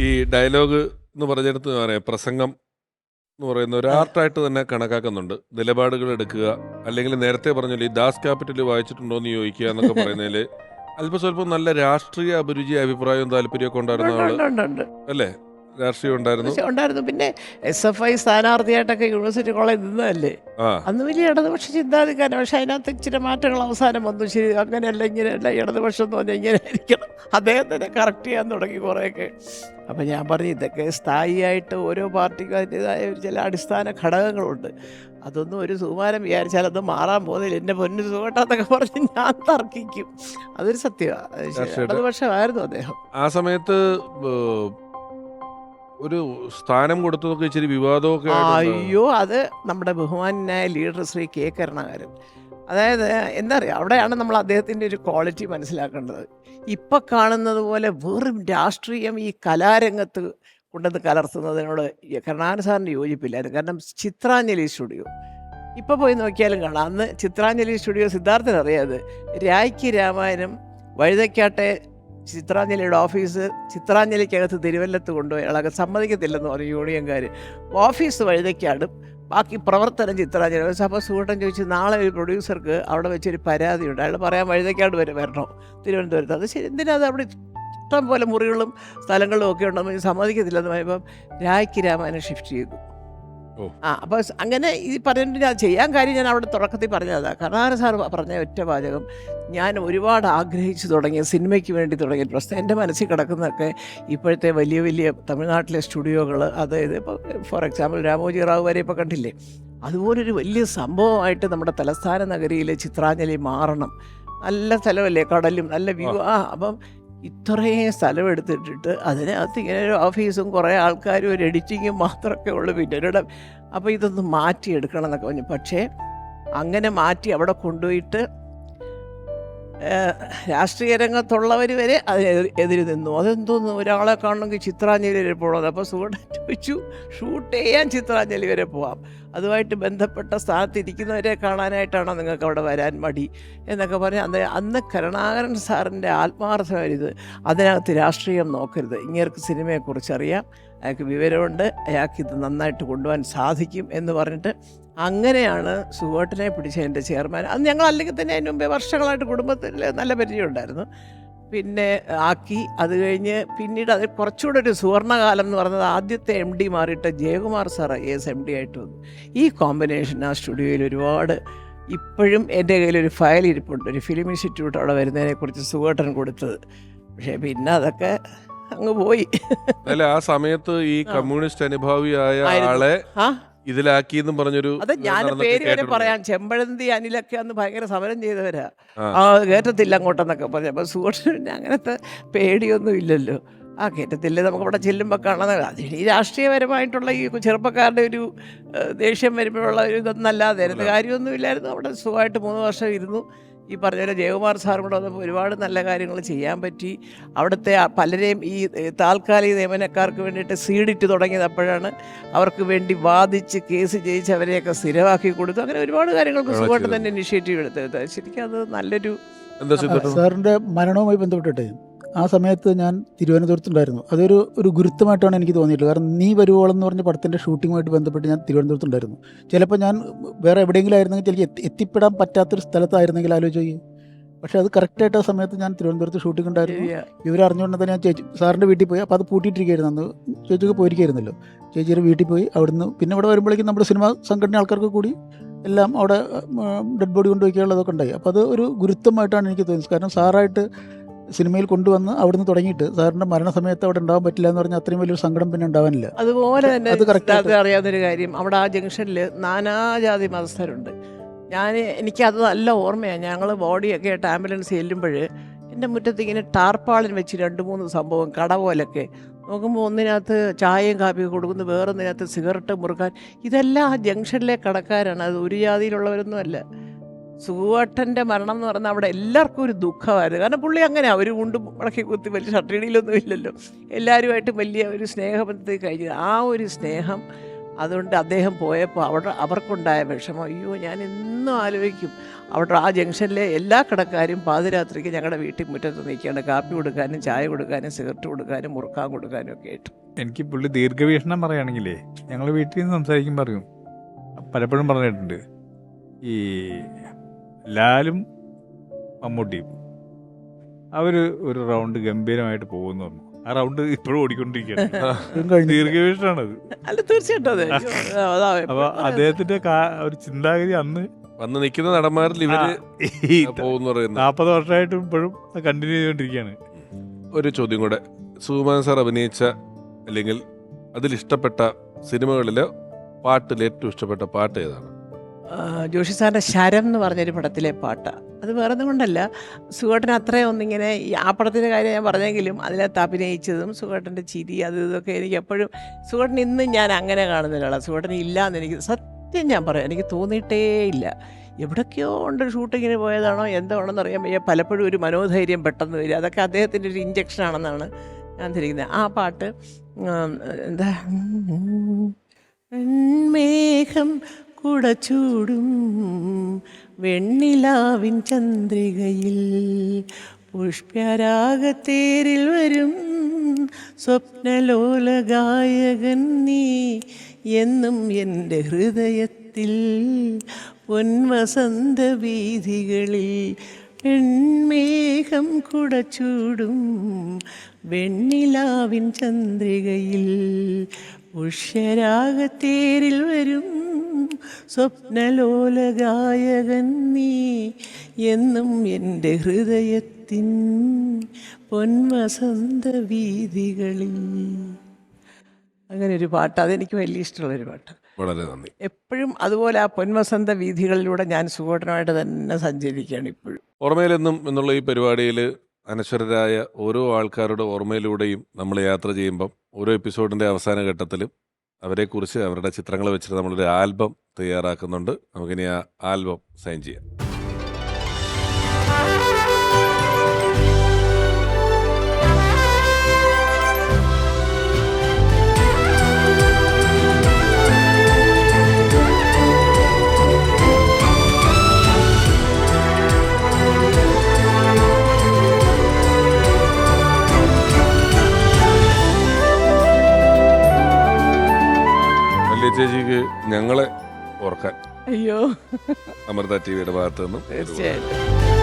ഈ ഡയലോഗ് എന്ന് പറഞ്ഞെടുത്ത് പറയാം പ്രസംഗം എന്ന് പറയുന്ന ഒരു ആർട്ടായിട്ട് തന്നെ കണക്കാക്കുന്നുണ്ട്. നിലപാടുകൾ എടുക്കുക അല്ലെങ്കിൽ നേരത്തെ പറഞ്ഞല്ലോ ഈ ദാസ് ക്യാപിറ്റൽ വായിച്ചിട്ടുണ്ടോ എന്ന് ചോദിക്കുക എന്നൊക്കെ പറയുന്നതിൽ അല്പസ്വല്പം നല്ല രാഷ്ട്രീയ അഭിരുചി അഭിപ്രായവും താല്പര്യമൊക്കെ ഉണ്ടായിരുന്ന ആൾ. അല്ലേ? രാഷ്ട്രീയം ഉണ്ടായിരുന്നു. പക്ഷെ ഉണ്ടായിരുന്നു. പിന്നെ എസ് എഫ് ഐ സ്ഥാനാർത്ഥിയായിട്ടൊക്കെ യൂണിവേഴ്സിറ്റി കോളേജ് നിന്നതല്ലേ? അന്ന് വലിയ ഇടതുപക്ഷ ചിന്താധികാരം പക്ഷെ അതിനകത്ത് ഇച്ചിരി മാറ്റങ്ങൾ അവസാനം വന്നു. ശരി അങ്ങനെയല്ല ഇങ്ങനെയല്ല ഇടതുപക്ഷം എന്ന് പറഞ്ഞാൽ ഇങ്ങനെ ആയിരിക്കണം. അദ്ദേഹം തന്നെ കറക്റ്റ് ചെയ്യാൻ തുടങ്ങി കുറേയൊക്കെ. അപ്പം ഞാൻ പറഞ്ഞു ഇതൊക്കെ സ്ഥായിയായിട്ട് ഓരോ പാർട്ടിക്കും അതിന്റെതായ ഒരു ചില അടിസ്ഥാന ഘടകങ്ങളുണ്ട്. അതൊന്നും ഒരു സുമാനം വിചാരിച്ചാൽ അത് മാറാൻ പോകുന്നില്ല. എന്റെ പൊന്നു സുഖട്ടെന്നൊക്കെ പറഞ്ഞ് ഞാൻ തർക്കിക്കും. അതൊരു സത്യമാണ്. ഇടതുപക്ഷമായിരുന്നു അദ്ദേഹം. ആ സമയത്ത് ഒരു സ്ഥാനം കൊടുത്തതൊക്കെ ഇച്ചിരി വിവാദമൊക്കെ. അയ്യോ അത് നമ്മുടെ ബഹുമാനായ ലീഡർ ശ്രീ കെ കരുണാകരൻ. അതായത് എന്താ പറയുക അവിടെയാണ് നമ്മൾ അദ്ദേഹത്തിന്റെ ഒരു ക്വാളിറ്റി മനസ്സിലാക്കേണ്ടത്. ഇപ്പം കാണുന്നത് പോലെ വെറും രാഷ്ട്രീയം ഈ കലാരംഗത്ത് കൊണ്ടുവന്ന് കലർത്തുന്നതിനോട് കരുണാകരൻ സാറിന് യോജിപ്പില്ലായിരുന്നു. കാരണം ചിത്രാഞ്ജലി സ്റ്റുഡിയോ. ഇപ്പോൾ പോയി നോക്കിയാലും കാണാം. അന്ന് ചിത്രാഞ്ജലി സ്റ്റുഡിയോ സിദ്ധാർത്ഥൻ അറിയാതെ രായ്ക്ക് രാമായണം വഴുതക്കാട്ടെ ചിത്രാഞ്ജലിയുടെ ഓഫീസ് ചിത്രാഞ്ജലിക്കകത്ത് തിരുവല്ലത്ത് കൊണ്ടുപോയി. അയാളൊക്കെ സമ്മതിക്കത്തില്ലെന്ന് പറഞ്ഞു യൂണിയൻകാർ ഓഫീസ് വഴുതയ്ക്കാണ് ബാക്കി പ്രവർത്തനം ചിത്രാഞ്ജലി. അപ്പോൾ സുഹൃട്ടൻ ചോദിച്ചു നാളെ ഒരു പ്രൊഡ്യൂസർക്ക് അവിടെ വെച്ചൊരു പരാതിയുണ്ട്. അയാൾ പറയാൻ വഴുതയ്ക്കാണ്ട് വരും വരണോ. തിരുവനന്തപുരത്ത്. അത് ശരി എന്തിനാ അത് അവിടെ ഇഷ്ടം പോലെ മുറികളും സ്ഥലങ്ങളും ഒക്കെ ഉണ്ടെന്ന് സമ്മതിക്കത്തില്ലെന്ന് പറയുമ്പം രായ്ക്ക് രാമായണം ഷിഫ്റ്റ് ചെയ്തു. ആ അപ്പോൾ അങ്ങനെ ഈ പറഞ്ഞിട്ട് ഞാൻ ചെയ്യാൻ കാര്യം ഞാൻ അവിടെ തുടക്കത്തിൽ പറഞ്ഞതാണ് കർണാടക സാർ പറഞ്ഞ ഒറ്റ വാചകം ഞാൻ ഒരുപാട് ആഗ്രഹിച്ചു തുടങ്ങിയ സിനിമയ്ക്ക് വേണ്ടി തുടങ്ങിയ പ്രശ്നം. എന്റെ മനസ്സിൽ കിടക്കുന്നതൊക്കെ ഇപ്പോഴത്തെ വലിയ വലിയ തമിഴ്നാട്ടിലെ സ്റ്റുഡിയോകൾ അതായത് ഇപ്പോൾ ഫോർ എക്സാമ്പിൾ രാമോജി റാവു വരെ ഇപ്പോൾ കണ്ടില്ലേ? അതുപോലൊരു വലിയ സംഭവമായിട്ട് നമ്മുടെ തലസ്ഥാന നഗരിയിലെ ചിത്രാഞ്ജലി മാറണം. നല്ല സ്ഥലമല്ലേ കടലും നല്ല വ്യൂ ആ അപ്പം ഇത്രയും സ്ഥലം എടുത്തിട്ടിട്ട് അതിനകത്ത് ഇങ്ങനെ ഒരു ഓഫീസും കുറേ ആൾക്കാരും ഒരു എഡിറ്റിങ്ങും മാത്രമൊക്കെ ഉള്ളു. പിന്നെ ഒരിടം അപ്പോൾ ഇതൊന്ന് മാറ്റിയെടുക്കണം എന്നൊക്കെ പറഞ്ഞു. പക്ഷേ അങ്ങനെ മാറ്റി അവിടെ കൊണ്ടുപോയിട്ട് രാഷ്ട്രീയ രംഗത്തുള്ളവർ വരെ അതിന് എതിര് നിന്നു. അതെന്തോന്നു? ഒരാളെ കാണണമെങ്കിൽ ചിത്രാഞ്ജലി വരെ പോകണം. അപ്പോൾ സുഖം ചോദിച്ചു ഷൂട്ട് ചെയ്യാൻ ചിത്രാഞ്ജലി വരെ പോവാം. അതുമായിട്ട് ബന്ധപ്പെട്ട സ്ഥാനത്തിരിക്കുന്നവരെ കാണാനായിട്ടാണോ നിങ്ങൾക്ക് അവിടെ വരാൻ മടി? എന്നൊക്കെ പറഞ്ഞ് അന്ന് അന്ന് കരുണാകരൻ സാറിന്റെ ആത്മാർത്ഥമായത് അതിനകത്ത് രാഷ്ട്രീയം നോക്കരുത്. ഇങ്ങേർക്ക് സിനിമയെക്കുറിച്ച് അറിയാം അയാൾക്ക് വിവരമുണ്ട്. അയാൾക്ക് ഇത് നന്നായിട്ട് കൊണ്ടുപോകാൻ സാധിക്കും എന്ന് പറഞ്ഞിട്ട് അങ്ങനെയാണ് സുവേട്ടനെ പിടിച്ച എന്റെ ചെയർമാൻ. അത് ഞങ്ങൾ അല്ലെങ്കിൽ തന്നെ അതിന് മുമ്പേ വർഷങ്ങളായിട്ട് കുടുംബത്തിൽ നല്ല പരിചയമുണ്ടായിരുന്നു പിന്നെ ആക്കി അത് കഴിഞ്ഞ് പിന്നീട് അത് കുറച്ചുകൂടെ ഒരു സുവർണകാലം എന്ന് പറഞ്ഞത് ആദ്യത്തെ എം ഡി മാറിയിട്ട് Jayakumar sir I S M D ആയിട്ട് വന്നു. ഈ കോമ്പിനേഷൻ ആ സ്റ്റുഡിയോയിൽ ഒരുപാട് ഇപ്പോഴും എന്റെ കയ്യിൽ ഒരു ഫയൽ ഇരിപ്പുണ്ട്. ഒരു ഫിലിം ഇൻസ്റ്റിറ്റ്യൂട്ട് അവിടെ വരുന്നതിനെക്കുറിച്ച് സുവേട്ടൻ കൊടുത്തത്. പക്ഷേ പിന്നെ അതൊക്കെ അങ്ങ് പോയി. അല്ല ആ സമയത്ത് ഈ കമ്മ്യൂണിസ്റ്റ് അനുഭാവിയായ ആളെ ഇതിലാക്കി എന്നും പറഞ്ഞൊരു അത് ഞാൻ പേര് വരെ. പറയാം. ചെമ്പഴന്തി അനിലൊക്കെ അന്ന് ഭയങ്കര സമരം ചെയ്തവരാ. ആ. കയറ്റത്തില്ല അങ്ങോട്ടെന്നൊക്കെ പറഞ്ഞു. അപ്പൊ സുഹൃത്തിന് അങ്ങനത്തെ പേടിയൊന്നും ഇല്ലല്ലോ. ആ കയറ്റത്തില്ല നമുക്ക് ഇവിടെ ചെല്ലുമ്പോൾ കാണുന്നത് അതിന് ഈ രാഷ്ട്രീയപരമായിട്ടുള്ള ഈ ചെറുപ്പക്കാരുടെ ഒരു ദേഷ്യം വരുമ്പോഴുള്ള ഒരു ഇതൊന്നല്ലാതെ. കാര്യമൊന്നും ഇല്ലായിരുന്നു അവിടെ സുഖമായിട്ട് മൂന്ന് വർഷം ഇരുന്നു. ഈ പറഞ്ഞ പോലെ ജയകുമാർ സാറും കൂടെ വന്നപ്പോൾ ഒരുപാട് നല്ല കാര്യങ്ങൾ ചെയ്യാൻ പറ്റി. അവിടുത്തെ പലരെയും ഈ താൽക്കാലിക നിയമനക്കാർക്ക് വേണ്ടിയിട്ട് സീഡിറ്റ് തുടങ്ങിയത് അപ്പോഴാണ് അവർക്ക് വേണ്ടി വാദിച്ച് കേസ് ജയിച്ച് അവരെയൊക്കെ സ്ഥിരമാക്കി കൊടുത്തു. അങ്ങനെ ഒരുപാട് കാര്യങ്ങൾക്ക് സുഖമായിട്ട്. തന്നെ ഇനിഷ്യേറ്റീവ് എടുത്തത്. ശരിക്കും അത് നല്ലൊരു സാറിന്റെ മരണവുമായി ബന്ധപ്പെട്ടിട്ട് ആ സമയത്ത് ഞാൻ തിരുവനന്തപുരത്തുണ്ടായിരുന്നു. അതൊരു ഒരു ഗുരുത്വമായിട്ടാണ് എനിക്ക് തോന്നിയിട്ടുള്ളത്. കാരണം നീ വരുവോളം എന്ന് പറഞ്ഞ പടത്തിന്റെ ഷൂട്ടിങ്ങുമായിട്ട് ബന്ധപ്പെട്ട് ഞാൻ തിരുവനന്തപുരത്തുണ്ടായിരുന്നു. ചിലപ്പോൾ ഞാൻ വേറെ എവിടെയെങ്കിലും ആയിരുന്നെങ്കിൽ എനിക്ക് എത്തി എത്തിപ്പെടാൻ പറ്റാത്തൊരു സ്ഥലത്തായിരുന്നെങ്കിൽ ആലോചിച്ച് പക്ഷെ അത് കറക്റ്റായിട്ട് ആ സമയത്ത് ഞാൻ തിരുവനന്തപുരത്ത് ഷൂട്ടിംഗ് ഉണ്ടായിരുന്നു. അറിഞ്ഞുകൊണ്ട് തന്നെ ഞാൻ ചേച്ചി സാറിന്റെ വീട്ടിൽ പോയി. അപ്പോൾ അത് പൂട്ടിയിട്ടിരിക്കുകയായിരുന്നു. അന്ന് ചേച്ചിക്ക് പോയിരിക്കായിരുന്നല്ലോ ചേച്ചിയുടെ വീട്ടിൽ പോയി. അവിടുന്ന് പിന്നെ ഇവിടെ വരുമ്പോഴേക്കും നമ്മുടെ സിനിമ സംഘടന ആൾക്കാർക്ക് കൂടി എല്ലാം അവിടെ ഡെഡ് ബോഡി കൊണ്ടുപോയിക്കാനുള്ളതൊക്കെ ഉണ്ടായി. അപ്പോൾ അത് ഒരു ഗുരുത്വമായിട്ടാണ് എനിക്ക് തോന്നുന്നത് കാരണം സാറായിട്ട് സിനിമയിൽ കൊണ്ടുവന്ന് അവിടുന്ന് തുടങ്ങിയിട്ട് സാറിന്റെ മരണസമയത്ത് അവിടെ ഉണ്ടാവാൻ പറ്റില്ല എന്ന് പറഞ്ഞാൽ അത്രയും വലിയൊരു സങ്കടം പിന്നെ ഉണ്ടാവാനില്ല. അതുപോലെ തന്നെ അത് കറക്റ്റ് അറിയാവുന്നൊരു കാര്യം. അവിടെ ആ ജംഗ്ഷനിൽ നാനാജാതി മതസ്ഥരുണ്ട്. ഞാൻ എനിക്കത് നല്ല ഓർമ്മയാണ് ഞങ്ങൾ ബോഡിയൊക്കെ ആയിട്ട് ആംബുലൻസ് ചെല്ലുമ്പോൾ എന്റെ മുറ്റത്ത് ഇങ്ങനെ ടാർപ്പാളിൻ വെച്ച് രണ്ട് മൂന്ന് സംഭവം കട പോലൊക്കെ. നോക്കുമ്പോൾ ഒന്നിനകത്ത് ചായയും കാപ്പിയും കൊടുക്കുന്നു വേറൊന്നിനകത്ത് സിഗരറ്റ് മുറുക്കാൻ. ഇതെല്ലാം ആ ജംഗ്ഷനിലെ കടക്കാരാണ്. അത് ഒരു ജാതിയിലുള്ളവരൊന്നും അല്ല. സുഖുവട്ടന്റെ മരണം എന്ന് പറഞ്ഞാൽ അവിടെ എല്ലാവർക്കും ഒരു ദുഃഖമായിരുന്നു. കാരണം പുള്ളി അങ്ങനെ അവർ കൊണ്ട് മുടക്കി കുത്തി വലിയ ഷട്ടിടിയിലൊന്നും ഇല്ലല്ലോ. എല്ലാവരുമായിട്ട് വലിയ ഒരു സ്നേഹബന്ധത്തിൽ കഴിഞ്ഞത് ആ ഒരു സ്നേഹം അതുകൊണ്ട് അദ്ദേഹം പോയപ്പോൾ അവിടെ അവർക്കുണ്ടായ വിഷമം അയ്യോ ഞാൻ എന്നും ആലോചിക്കും. അവിടെ ആ ജംഗ്ഷനിലെ എല്ലാ കടക്കാരും പാതിരാത്രിക്ക് ഞങ്ങളുടെ വീട്ടിൽ മുറ്റത്ത് നിൽക്കുകയാണ്. കാപ്പി കൊടുക്കാനും ചായ കൊടുക്കാനും സിഗരറ്റ് കൊടുക്കാനും മുറുക്കാൻ കൊടുക്കാനും ഒക്കെ ആയിട്ട്. എനിക്ക് പുള്ളി ദീർഘവീക്ഷണം പറയുകയാണെങ്കിലേ ഞങ്ങൾ വീട്ടിൽ നിന്ന് സംസാരിക്കും പറയും പലപ്പോഴും പറഞ്ഞിട്ടുണ്ട് ഈ ലാലും മമ്മൂട്ടിയും. അവർ ഒരു റൗണ്ട് ഗംഭീരമായിട്ട് പോകുന്നു പറഞ്ഞു ആ റൗണ്ട് ഇപ്പോഴും ഓടിക്കൊണ്ടിരിക്കുകയാണ്. ദീർഘവീക്ഷണമാണത് അല്ല തീർച്ചയായിട്ടും അതെ. അപ്പൊ അദ്ദേഹത്തിന്റെ ഒരു ചിന്താഗതി അന്ന് വന്ന് നിൽക്കുന്ന നടന്മാരിൽ ഇവർ നാൽപ്പത് വർഷമായിട്ടും ഇപ്പോഴും കണ്ടിന്യൂ ചെയ്തുകൊണ്ടിരിക്കുകയാണ്. ഒരു ചോദ്യം കൂടെ. സുകുമാരൻ സാർ അഭിനയിച്ച അല്ലെങ്കിൽ അതിലിഷ്ടപ്പെട്ട സിനിമകളിലെ പാട്ടിൽ ഏറ്റവും ഇഷ്ടപ്പെട്ട പാട്ട് ഏതാണ്? ജോഷി സാറിന്റെ ശരം എന്ന് പറഞ്ഞൊരു പടത്തിലെ പാട്ട് അത് വേറെ കൊണ്ടല്ല സുഖേട്ടൻ അത്രയും ഒന്നിങ്ങനെ ആ പടത്തിന്റെ കാര്യം ഞാൻ പറഞ്ഞെങ്കിലും അതിനകത്ത് അഭിനയിച്ചതും സുഖേട്ടന്റെ ചിരി അത് ഇതൊക്കെ എനിക്ക് എപ്പോഴും സുഖേട്ടൻ ഇന്നും ഞാൻ അങ്ങനെ കാണുന്ന ഒരാളാണ് സുഖേട്ടൻ ഇല്ല എന്ന് എനിക്ക് സത്യം ഞാൻ പറയാം എനിക്ക് തോന്നിയിട്ടേ ഇല്ല എവിടൊക്കെയോ ഉണ്ട് ഷൂട്ടിങ്ങിന് പോയതാണോ എന്താണെന്ന് അറിയാൻ വയ്യ പലപ്പോഴും ഒരു മനോധൈര്യം പെട്ടെന്ന് വരും അതൊക്കെ അദ്ദേഹത്തിന്റെ ഒരു ഇഞ്ചക്ഷൻ ആണെന്നാണ് ഞാൻ ധരിക്കുന്നത് ആ പാട്ട് എന്താ മേഘം കുടച്ചൂടും വെണ്ണിലാവിൻ ചന്ദ്രികയിൽ. പുഷ്പരാഗത്തേരിൽ വരും സ്വപ്നലോല ഗായകൻ നീ എന്നും എന്റെ ഹൃദയത്തിൽ. പൊൻവസന്ത വീഥികളിൽ പെൺമേഘം കുടച്ചൂടും വെണ്ണിലാവിൻ ചന്ദ്രികയിൽ. ഉഷ്യരാഗത്തേരിൽ വരും സ്വപ്നലോല ഗായകൻ നീ എന്നും എന്റെ ഹൃദയത്തിൻ പൊൻവസന്ത വീതികളിൽ അങ്ങനെ ഒരു പാട്ട്. അതെനിക്ക് വലിയ ഇഷ്ടമുള്ള ഒരു പാട്ട്. വളരെ നന്ദി. എപ്പോഴും അതുപോലെ ആ പൊൻവസന്ത വീഥികളിലൂടെ ഞാൻ സുഖോട്ടനമായിട്ട് തന്നെ സഞ്ചരിക്കുകയാണ് ഇപ്പോഴും. ഓർമ്മയിലെന്നും എന്നുള്ള ഈ പരിപാടിയിൽ അനശ്വരരായ ഓരോ ആൾക്കാരുടെ ഓർമ്മയിലൂടെയും നമ്മൾ യാത്ര ചെയ്യുമ്പം ഓരോ എപ്പിസോഡിന്റെ അവസാന ഘട്ടത്തിലും അവരെക്കുറിച്ച് അവരുടെ ചിത്രങ്ങൾ വെച്ചിട്ട് നമ്മളൊരു ആൽബം തയ്യാറാക്കുന്നുണ്ട്. നമുക്കിനി ആ ആൽബം സൈൻ ചെയ്യാം. ചേച്ചിക്ക് ഞങ്ങളെ ഓർക്കാൻ അയ്യോ. അമൃത ടി വിയുടെ ഭാഗത്തുനിന്നും തീർച്ചയായിട്ടും.